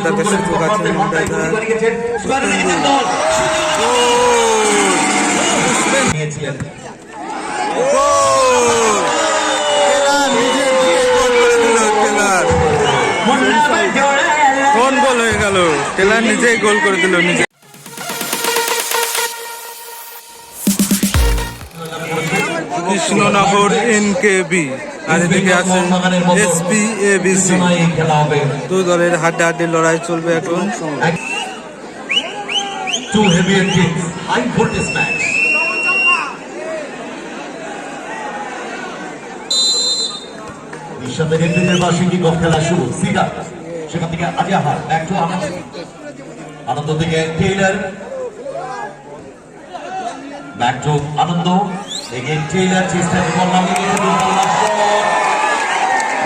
উদ্দেশ্যে নিয়েছিলেন। কোন গোল হয়ে গেল? টেলার নিজেই গোল করে দিল নিজে। কৃষ্ণনগর এনকেবি। আর এদিকে এসপি এবিসি দু দলের লড়াই চলবে এখন। Two heavy high voltage match গফ খেলা শুরু সেখান থেকে আজাহার ব্যাক টু আনন্দ আনন্দ থেকে Taylor back to Anand again Taylor চেষ্টা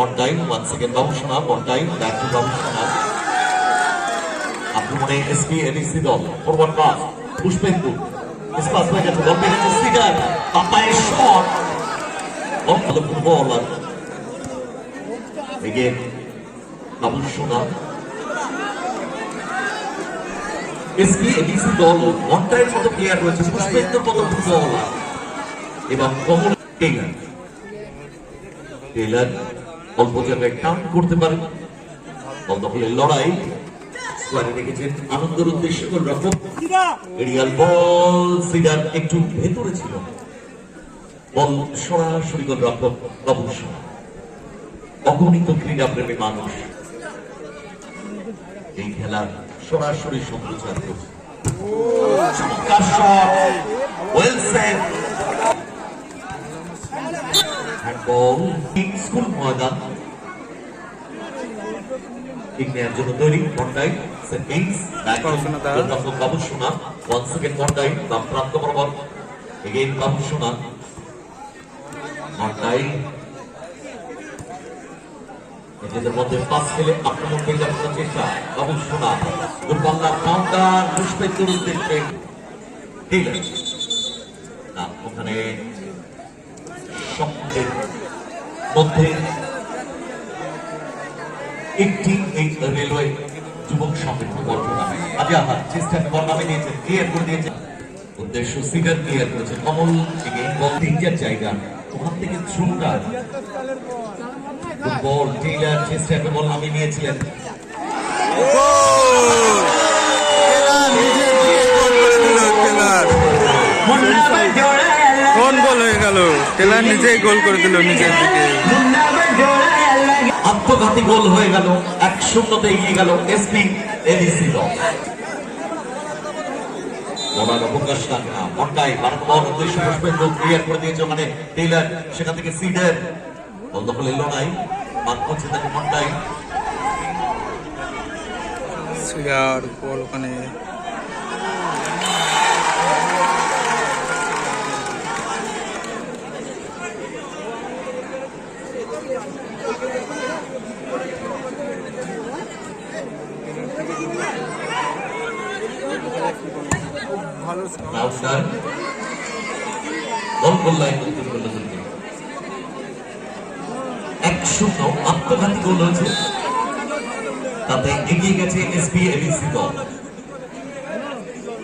মন্টাই one second Babu Sona মন্টাই back to Babu Sona আক্রমণে এসপি এডিসি দল ফরওয়ার্ড পাস পুষ্পেন্দু। পাস হয়ে গেছে বল পেয়ে গেছে সিগার পাপায়ের শট। ভালো footballer again Babu Sona SP ADC দল মন্টাইয়ের মতো প্লেয়ার রয়েছে পুষ্পেন্দুর মতো ফুটবলার এবং কমল টেইলার। টেইলার অল্প জায়গায় করতে পারে। দখলের লড়াই। আনন্দের উদ্দেশ্যে এরিয়াল বল সিডার একটু ভেতরে ছিল। বল সরাসরি গোল রক্ষক অগণিত ক্রীড়া প্রেমী মানুষ। এই খেলার সরাসরি সম্প্রচার করছে। চমৎকার জন্য তৈরি সেটিংস ওয়ান সেকেন্ড প্রাপ্ত বরাবর। এগেইন সোনা। নিজেদের মধ্যে পাস খেলে আক্রমণ করে যাওয়ার চেষ্টা। বাবু সোনা দূরপাল্লার কাউন্টার পুষ্পেন্দুর উদ্দেশ্যে টেইলার না ওখানে মধ্যে একটি এই রেলওয়ে যুবক সমৃদ্ধ গল্প আজ আমার চেষ্টা নামে দিয়েছেন ক্লিয়ার করে দিয়েছেন। উদ্দেশ্য সিগার ক্লিয়ার করেছে কমল থেকে তিনটার জায়গা। ওখান থেকে থ্রুটা বল টেইলার চেষ্টাকে বল নিয়েছিলেন। নিজেই গোল করে দিল নিজের দিকে। আত্মঘাতী গোল হয়ে গেল। এক শূন্যতে এগিয়ে গেল এসপি এডিসি দল। সেখান থেকে রাউন্ডার বল গোল লাইন উত্তর করল দুর্গে এক শূন্য আত্মঘাতী গোল তাতে এগিয়ে গেছে এসপি এবিসি দল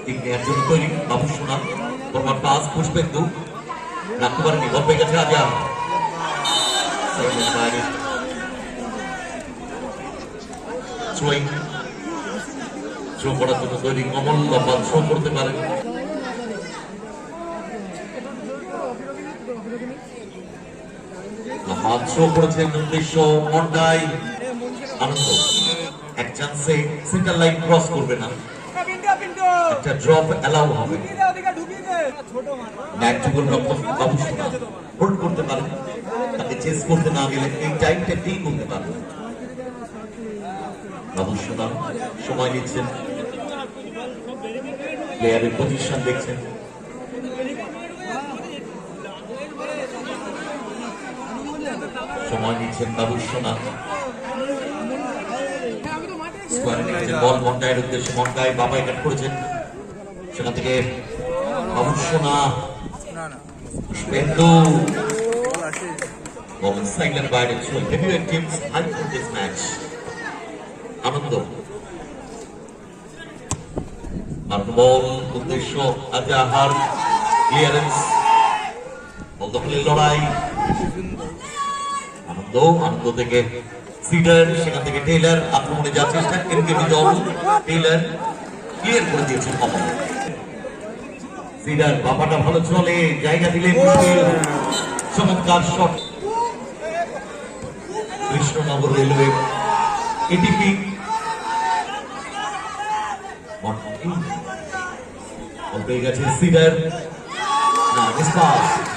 ঠিক তৈরি বাবু সোনা ফরওয়ার্ড পাস পুষ্পেন্দু রাখতে পারেনি গেছে আজা থ্রোয়িং থ্রো করার জন্য তৈরি কমল লম্বা থ্রো করতে পারে। লম্বা থ্রো করেছেন উদ্দেশ্য মন্ডাই আনন্দ। এক চান্সে সেন্টার লাইন ক্রস করবে না। একটা ড্রপ অ্যালাউ হবে। ব্যাক টু রক্ষক বাবু সোনা হোল্ড করতে পারে। তাকে চেস করতে না গেলে এই টাইমটা ঠিক করতে পারে সোনা সময় নিচ্ছেন। প্লেয়ারের প্রতিষ্ঠান দেখছেন। সময় নিচ্ছেন বাবু সোনা স্কোয়ারে নিয়েছেন বল উদ্দেশ্যে। সেখান থেকে আনন্দ। ক্লিয়ারেন্স লড়াই, আনন্দ আনন্দ থেকে সিডার সেখান থেকে টেইলার আক্রমণে চেষ্টা টেইলার ক্লিয়ার করে সিডার বাবাটা ভালো চলে, জায়গা দিলে চমৎকার shot Krishnanagar railway ATP ball পেয়ে গেছে সিডার।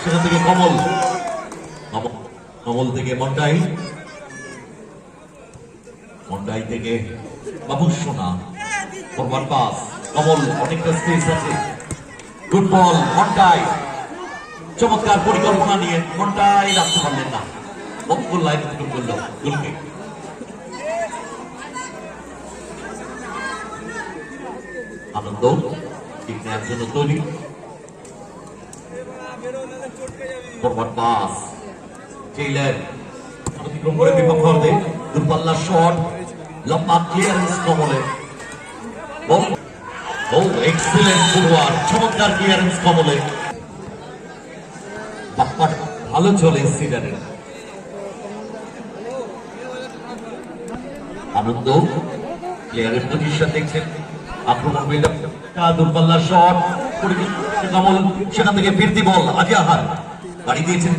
সেখান থেকে কমল। কমল থেকে মন্ডাই। মন্ডাই থেকে বাবু সোনা ফরওয়ার্ড পাস। কমল, অনেকটা স্পেস আছে। গুড বল মন্ডাই। চমৎকার পরিকল্পনা নিয়ে মন্ডাই রাখতে পারলেন না। বকুল লাইন থেকে করল গুলকে। আনন্দ। নেওয়ার জন্য তৈরি। পাস। টেইলার অতিক্রম করে বিপক্ষ শট। লম্বা ক্লিয়ারেন্স কমলে ও চমৎকার ক্লিয়ারেন্স কমলে ভালো চলে সিডারের আনন্দ। প্লেয়ারের পজিশন দেখছেন। আক্রমণ বিল্ড শট কমল, সেখান থেকে ফিরতি বল আজাহার বাড়ি দিয়েছেন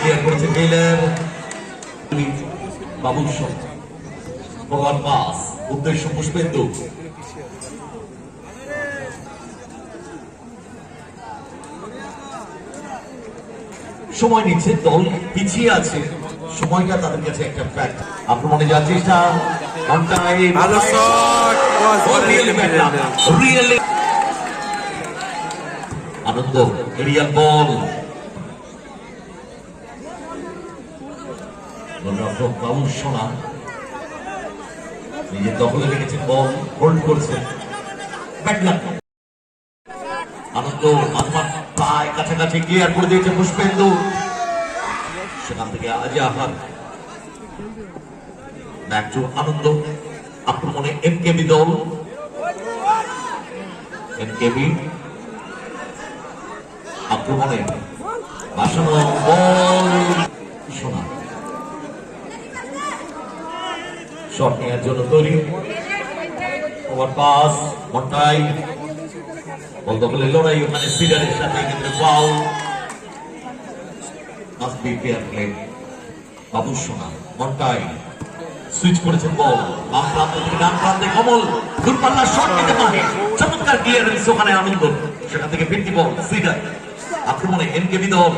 ক্লিয়ার করেছে বাবুর শট। Forward pass. উদ্দেশ্য পুষ্পেন্দু সময় নিচ্ছে, দল পিছিয়ে আছে। সময়টা তাদের কাছে একটা ফ্যাক্ট আক্রমণে luck. Really. Anand aerial ball গোলরক্ষক বাবুল সোনা নিজের দখলে রেখেছেন বল হোল্ড করছেন ব্যাট লাক আনন্দ মাঝমাঠ কাছাকাছি ক্লিয়ার করে দিয়েছে পুষ্পেন্দু। সেখান থেকে আজাহার ব্যাক টু আনন্দ, আক্রমণে এমকেবি দল। এমকেবি আক্রমণে শট নেওয়ার জন্য তৈরি। ওভার পাস মন্টাই বল দখলের লড়াই, ওখানে সিডারের সাথে কিন্তু foul must be fair play Babu Sona মন্টাই switch করেছেন বল, বাম প্রান্ত থেকে ডান প্রান্তে কমল। দূরপাল্লা শট নিতে পারে চমৎকার ক্লিয়ারেন্স ওখানে আনন্দ সেখান থেকে ফিরতি বল, সিডার। আক্রমণে এনকেবি দল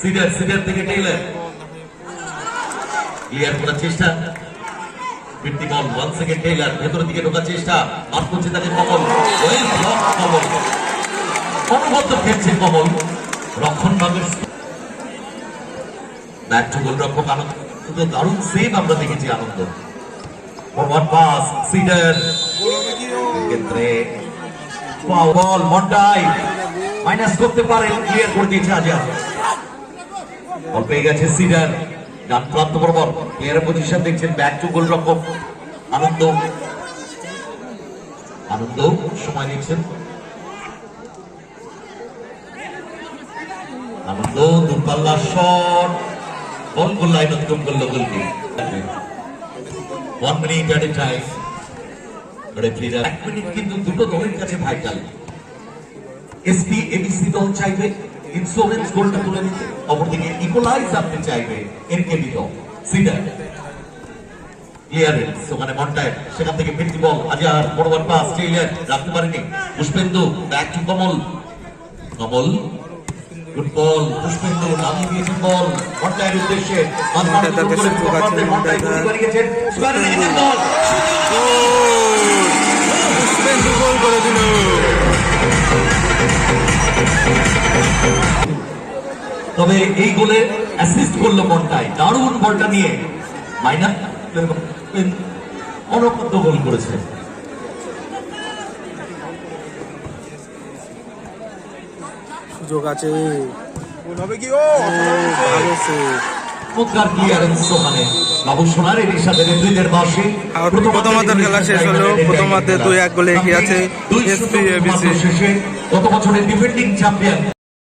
সিডার সিডার থেকে টেইলার। ক্লিয়ার করার চেষ্টা। ফিরতি বল ওয়ান সেকেন্ড টেইলার, ভেতরের দিকে ঢোকার চেষ্টা। করছে তাকে কমল। ওয়েল ব্লক কমল। ফিরছে কমল। রক্ষণ ব্যাক টু গোলরক্ষক আনন্দ। দারুণ সেভ আমরা দেখেছি আনন্দ। ফরওয়ার্ড সময় নিচ্ছেন। আনন্দ দূরপাল্লা শট বল গোল লাইন অতিক্রম করল গোলকি one minute at a time রেফারিরা এক মিনিট কিন্তু দুটো দলের কাছে ভাইটাল এসপি এবিসি দল চাইবে ইন্স্যুরেন্স গোলটা তুলে নিতে। অপরদিকে ইকোলাইজ আপনি চাইবে এনকেবি দল। সিডার ক্লিয়ারেন্স ওখানে মন্টায়, সেখান থেকে ফিরতি বল আজার বড়বার পাস ক্লিয়ার রাখতে পারেনি। Pushpendu back to Kamal Kamal good ball Pushpendu নামিয়ে দিয়েছেন বল মন্টায়ের উদ্দেশ্যে তার কাছে গুলি করে দিল। তবে এই গোলে অ্যাসিস্ট করল মন্টায় দারুণ বলটা নিয়ে মাইনা অনবদ্য গোল করেছে সুযোগ আছে ভালো save। চমৎকার ক্লিয়ারেন্স ওখানে বাবু সোনার এর সাথে নেতৃত্বের বাসে আছে প্রথমার্ধের খেলা শেষ হলো। প্রথমার্ধে দুই এক গোলে এগিয়ে আছে দুই SPABC শেষে গত বছরের ডিফেন্ডিং চ্যাম্পিয়ন